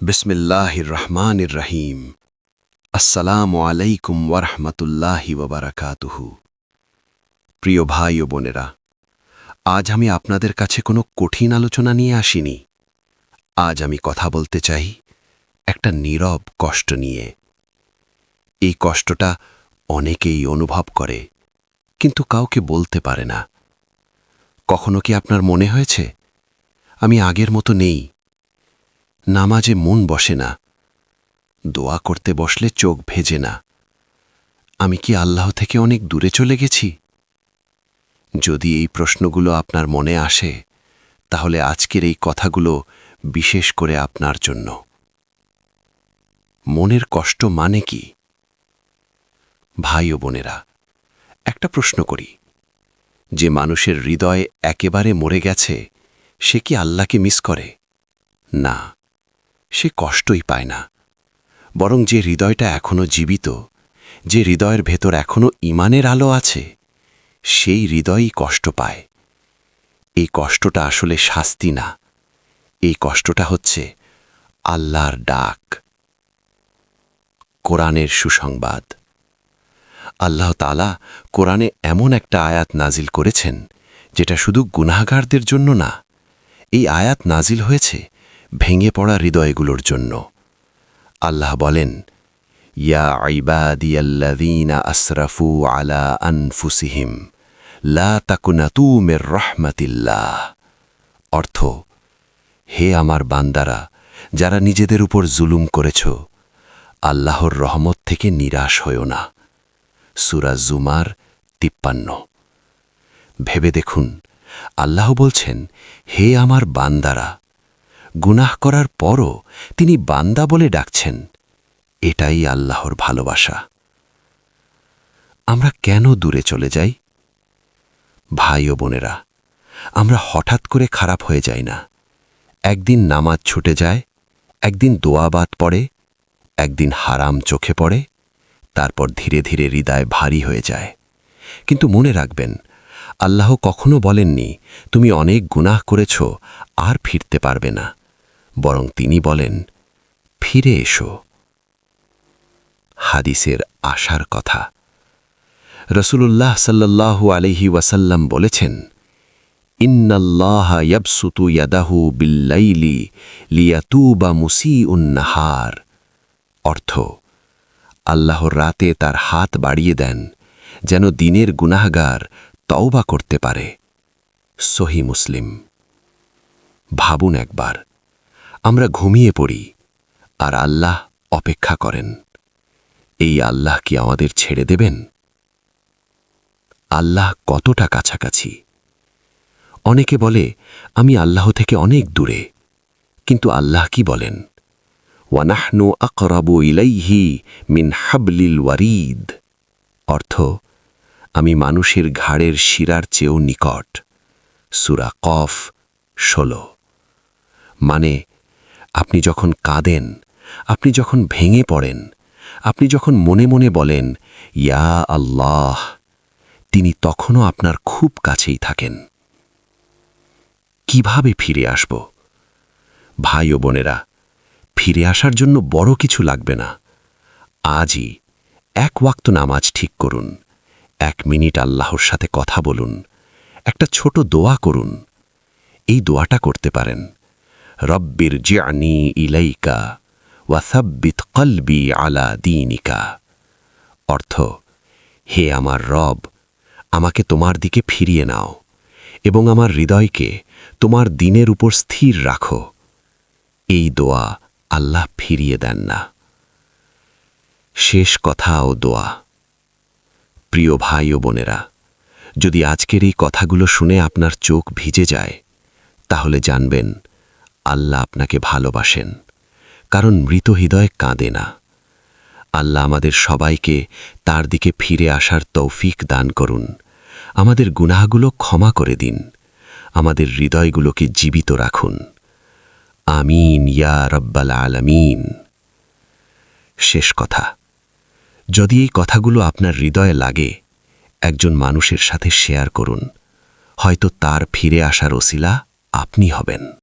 বিসমিল্লাহির রহমানির রহিম আসসালামু আলাইকুম ওয়ারহমতুল্লাহি ওবরাকাতুহু প্রিয় ভাই ও বোনেরা, আজ আমি আপনাদের কাছে কোনো কঠিন আলোচনা নিয়ে আসিনি। আজ আমি কথা বলতে চাই একটা নীরব কষ্ট নিয়ে। এই কষ্টটা অনেকেই অনুভব করে, কিন্তু কাউকে বলতে পারে না। কখনো কি আপনার মনে হয়েছে, আমি আগের মতো নেই নামাজে মন বসে না। দোয়া করতে বসলে চোখ ভেজে না। আমি কি আল্লাহ থেকে অনেক দূরে চলে গেছি? যদি এই প্রশ্নগুলো আপনার মনে আসে, তাহলে আজকের এই কথাগুলো বিশেষ করে আপনার জন্য। মনের কষ্ট মানে কি? ভাই ও বোনেরা, একটা প্রশ্ন করি। যে মানুষের হৃদয় একেবারে মরে গেছে, সে কি আল্লাহকে মিস করে? না। সে কষ্টই পায় না। বরং যে হৃদয়টা এখনও জীবিত, যে হৃদয়ের ভেতর এখনও ইমানের আলো আছে, সেই হৃদয়ই কষ্ট পায়। এই কষ্টটা আসলে শাস্তি না। এই কষ্টটা হচ্ছে আল্লাহর ডাক। কোরআনের সুসংবাদ। আল্লাহ তালা কোরআনে এমন একটা আয়াত নাজিল করেছেন, যেটা শুধু গুনাহগারদের জন্য না, এই আয়াত নাজিল হয়েছে ভেঙে পড়া হৃদয়গুলোর জন্য। আল্লাহ বলেন, ইয়া আইবাদিয়াল্লাযীনা আসরাফু আলা আনফুসিহিম, লা তাকুনাতু মির রহমাতিল্লাহ। অর্থ, হে আমার বান্দারা, যারা নিজেদের উপর জুলুম করেছ, আল্লাহর রহমত থেকে নিরাশ হও না। সুরা জুমার তিপ্পান্ন। ভেবে দেখুন, আল্লাহ বলছেন, হে আমার বান্দারা গুনাহ করার পরও তিনি বান্দা বলে ডাকছেন। এটাই আল্লাহর ভালোবাসা। আমরা কেন দূরে চলে যাই? ভাই ও বোনেরা, আমরা হঠাৎ করে খারাপ হয়ে যাই না। একদিন নামাজ ছুটে যায়, একদিন দোয়াবাদ পড়ে, একদিন হারাম চোখে পড়ে, তারপর ধীরে ধীরে হৃদয় ভারী হয়ে যায়। কিন্তু মনে রাখবেন, আল্লাহ কখনো বলেননি, তুমি অনেক গুনাহ করেছ, আর ফিরতে পারবে না। বরং তিনি বলেন, ফিরে এসো। হাদিসের আশার কথা। রসুলুল্লাহ সাল্লাল্লাহু আলহি ওয়াসাল্লাম বলেছেন, ইন্নাল্লাহ ইয়াবসুতু ইয়াদাহু বিল্লাইলি লিয়াতুবা মুসি উন্নাহার অর্থ, আল্লাহর রাতে তার হাত বাড়িয়ে দেন, যেন দিনের গুনাহগার তওবা করতে পারে। সহি মুসলিম। ভাবুন একবার। আমরা ঘুমিয়ে পড়ি, আর আল্লাহ অপেক্ষা করেন। এই আল্লাহ কি আমাদের ছেড়ে দেবেন? আল্লাহ কতটা কাছাকাছি? অনেকে বলে, আমি আল্লাহ থেকে অনেক দূরে। কিন্তু আল্লাহ কি বলেন? ওয়ানাহনু আকরাবু ইলাইহি মিন হাবলিল ওয়ারিদ। অর্থ, আমি মানুষের ঘাড়ের শিরার চেয়েও নিকট। সুরা কফ, ষোলো। মানে আপনি যখন কাঁদেন, আপনি যখন ভেঙে পড়েন, আপনি যখন মনে মনে বলেন, ইয়া আল্লাহ, তিনি তখনও আপনার খুব কাছেই থাকেন। কীভাবে ফিরে আসব? ভাই ও বোনেরা, ফিরে আসার জন্য বড় কিছু লাগবে না। আজই এক ওয়াক্ত নামাজ ঠিক করুন, এক মিনিট আল্লাহর সাথে কথা বলুন, একটা ছোট দোয়া করুন। এই দোয়াটা করতে পারেন। রব্বির জিয়ানি ইলাইকা ওয়াসাব্বিত কলবি আলা দিনিকা। অর্থ, হে আমার রব, আমাকে তোমার দিকে ফিরিয়ে নাও এবং আমার হৃদয়কে তোমার দিনের উপর স্থির রাখো। এই দোয়া আল্লাহ ফিরিয়ে দেন না। শেষ কথা ও দোয়া। প্রিয় ভাই ও বোনেরা, যদি আজকের এই কথাগুলো শুনে আপনার চোখ ভিজে যায়, তাহলে জানবেন আল্লাহ আপনাকে ভালোবাসেন, কারণ মৃত হৃদয় কাঁদে না। আল্লাহ আমাদের সবাইকে তার দিকে ফিরে আসার তৌফিক দান করুন। আমাদের গুনাহগুলো ক্ষমা করে দিন। আমাদের হৃদয়গুলোকে জীবিত রাখুন। আমিন, ইয়া রব্বাল আলমিন। শেষ কথা। যদি এই কথাগুলো আপনার হৃদয়ে লাগে, একজন মানুষের সাথে শেয়ার করুন। হয়তো তার ফিরে আসার ওসিলা আপনি হবেন।